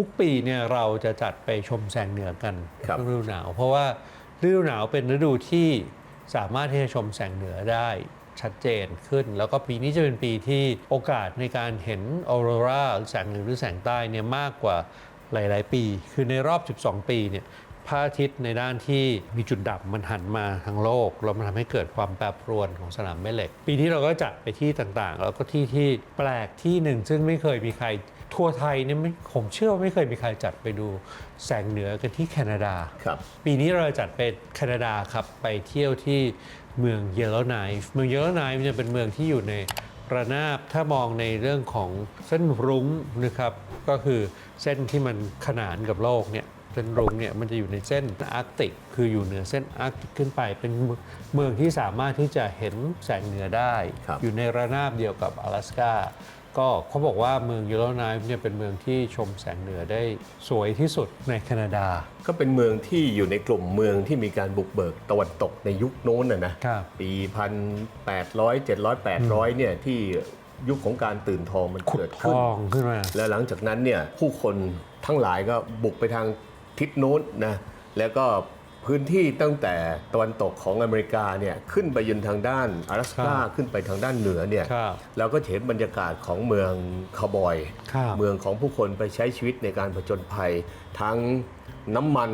ทุกปีเนี่ยเราจะจัดไปชมแสงเหนือกันครับฤดูหนาว เพราะว่าฤดูหนาวเป็นฤดูที่สามารถที่จะชมแสงเหนือได้ชัดเจนขึ้น แล้วก็ปีนี้จะเป็นปีที่โอกาสในการเห็นออโรราแสงเหนือหรือแสงใต้เนี่ยมากกว่าหลาย ๆ ปี คือในรอบ 12 ปีเนี่ย พระอาทิตย์ในด้านที่มีจุดดับมันหันมาทางโลกแล้วมันทำให้เกิดความแปรปรวนของสนามแม่เหล็ก ปีที่เราก็จัดไปที่ต่างๆ แล้วก็ที่ที่แปลกที่หนึ่ง ซึ่งไม่เคยมีใครทัวร์ไทยเนี่ยไม่ผมเชื่อว่าไม่เคยมีใครจัดไปดูแสงเหนือกันที่แคนาดาครับปีนี้เราจัดไปแคนาดาครับไปเที่ยวที่เมืองเยลโลไนฟ์เมืองเยลโลไนฟ์เนี่ยเป็นเมืองที่อยู่ในระนาบถ้ามองในเรื่องของเส้นรุ้งนะครับ ก็คือเส้นที่มันขนานกับโลกเนี่ย เส้นรุ้งเนี่ยมันจะอยู่ในเส้นอาร์กติก คืออยู่เหนือเส้นอาร์กติกขึ้นไป เป็นเมืองที่สามารถที่จะเห็นแสงเหนือได้ ครับ อยู่ในระนาบเดียวกับ阿拉斯กา ก็เขาบอกว่าเมืองยูโรไนฟ์เนี่ยเป็นเมืองที่ชมแสงเหนือได้สวยที่สุดในแคนาดา ก็เป็นเมืองที่อยู่ในกลุ่มเมืองที่มีการบุกเบิกตะวันตกในยุคโน้นนะนะครับ ปีพันแปดร้อยเจ็ดร้อยแปดร้อยเนี่ยที่ยุคของการตื่นทองมัน ขุด เกิด ท ขึ้น องขึ้นมา แล้วหลังจากนั้นเนี่ยผู้คนทั้งหลายก็บุกไปทาง ทิศโน้นนะแล้วก็พื้นที่ตั้งแต่ตะวันตกของอเมริกาเนี่ยขึ้นไปยืนทางด้าน阿拉斯กา ครับ ขึ้นไปทางด้านเหนือเนี่ย ครับ เราก็เห็นบรรยากาศของเมืองคาวบอย ครับ เมืองของผู้คนไปใช้ชีวิตในการผจญภัย ทั้งน้ำมัน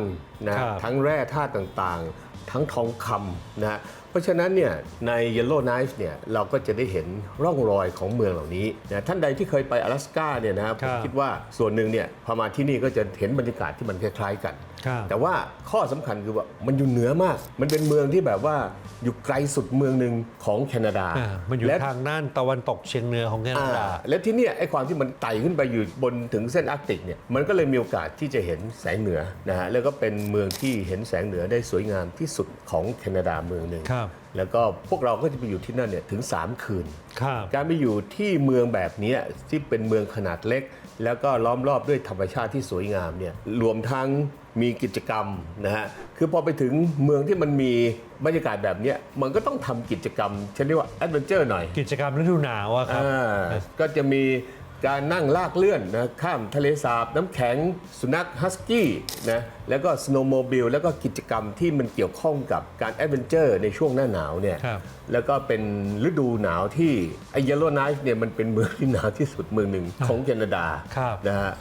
นะครับ ทั้งแร่ธาตุต่างๆ ทั้งทองคำนะฮะเพราะฉะนั้นเนี่ยใน Yellow Knife เนี่ยเราก็จะได้เห็นร่องรอยของเมืองเหล่านี้นะท่านใดที่เคยไป阿拉斯กาเนี่ยนะครับผมคิดว่าส่วนหนึ่งเนี่ยพอมาที่นี่ก็จะเห็นบรรยากาศที่มันคล้ายๆกัน ครับ แต่ว่าข้อสำคัญคือว่ามันอยู่เหนือมาก มันเป็นเมืองที่แบบว่าอยู่ไกลสุดเมืองหนึ่งของแคนาดา อ่ามันอยู่ และ ทางด้านตะวันตกเฉียงเหนือของแคนาดา อ่าและที่เนี่ยไอ้ความที่มันไต่ขึ้นไปอยู่บนถึงเส้นอาร์กติกเนี่ยมันก็เลยมีโอกาสที่จะเห็นแสงเหนือนะฮะแล้วก็เป็นเมืองที่เห็นแสงเหนือได้สวยงามที่ สุดของแคนาดาเมืองหนึ่งครับ แล้วก็พวกเราก็จะไปอยู่ที่นั่นเนี่ยถึง 3 คืน ครับ การไปอยู่ที่เมืองแบบเนี้ยที่เป็นเมืองขนาดเล็ก แล้วก็ล้อมรอบด้วยธรรมชาติที่สวยงามเนี่ยรวมทั้งมีกิจกรรมนะฮะคือพอไปถึงเมืองที่มันมีบรรยากาศแบบเนี้ยมันก็ต้องทำกิจกรรมฉันเรียกว่าแอดเวนเจอร์หน่อยกิจกรรมฤดูหนาวอะครับ อ่าก็จะมี การนั่งลากเลื่อนนะข้ามทะเลสาบน้ำแข็งสุนัขฮัสกี้นะแล้วก็สโนว์โมบิลแล้วก็กิจกรรมที่มันเกี่ยวข้องกับการแอดเวนเจอร์ในช่วงหน้าหนาวเนี่ยครับ แล้วก็เป็นฤดูหนาวที่ไอ้เยลโลไนฟ์เนี่ยมันเป็นเมืองที่หนาวที่สุดเมืองหนึ่งของแคนาดาครับ นะฮะ